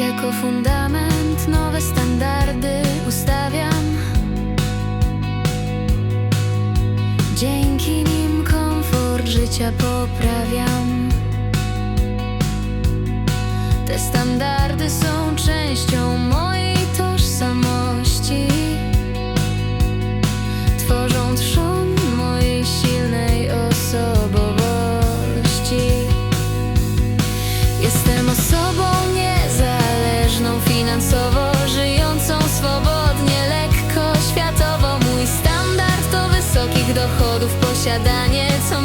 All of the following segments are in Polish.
Jako fundament nowe standardy ustawiam. Dzięki nim komfort życia poprawiam. Te standardy są częścią samochodów, posiadanie, co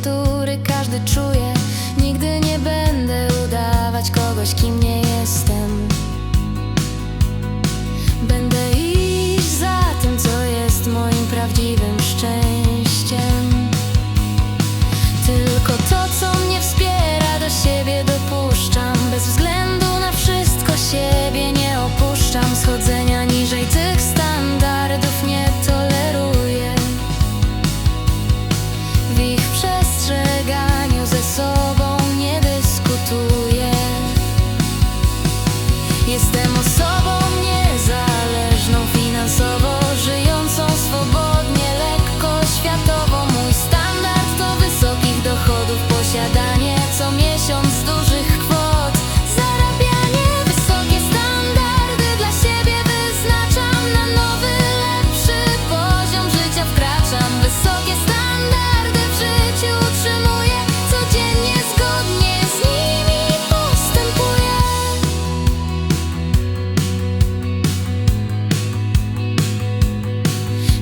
który każdy czuje. Nigdy nie będę udawać kogoś, kim nie jestem.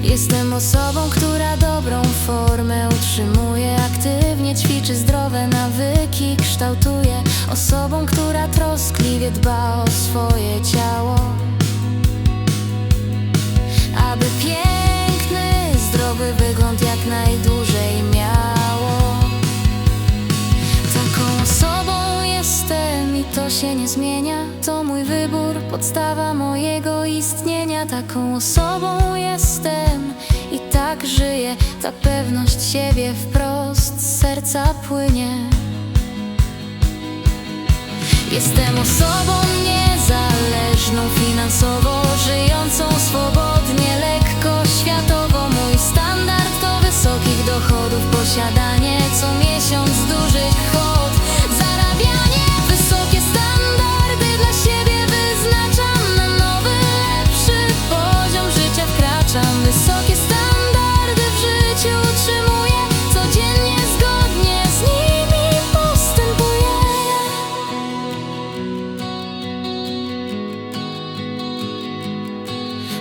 Jestem osobą, która dobrą formę utrzymuje Aktywnie ćwiczy zdrowe nawyki, kształtuje Osobą, która troskliwie dba o swoje ciało. się nie zmienia. To mój wybór, podstawa mojego istnienia. Taką osobą jestem i tak żyję. Ta pewność siebie wprost z serca płynie. Jestem osobą niezależną, finansowo żyjącą swobodą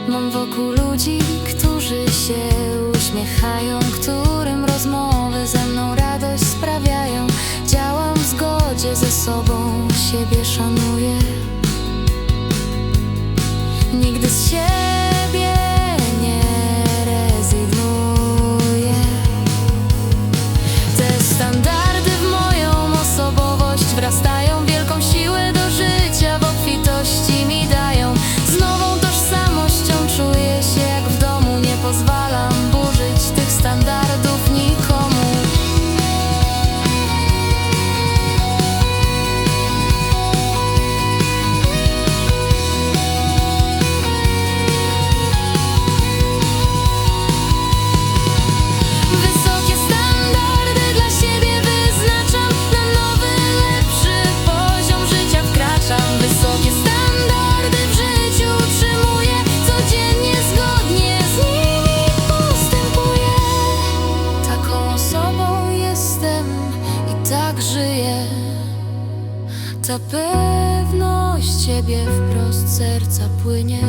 Mam wokół ludzi, którzy się uśmiechają Którym rozmowy ze mną radość sprawiają. Działam w zgodzie ze sobą, siebie szanuję. Nigdy z siebie Ta pewność siebie wprost serca płynie.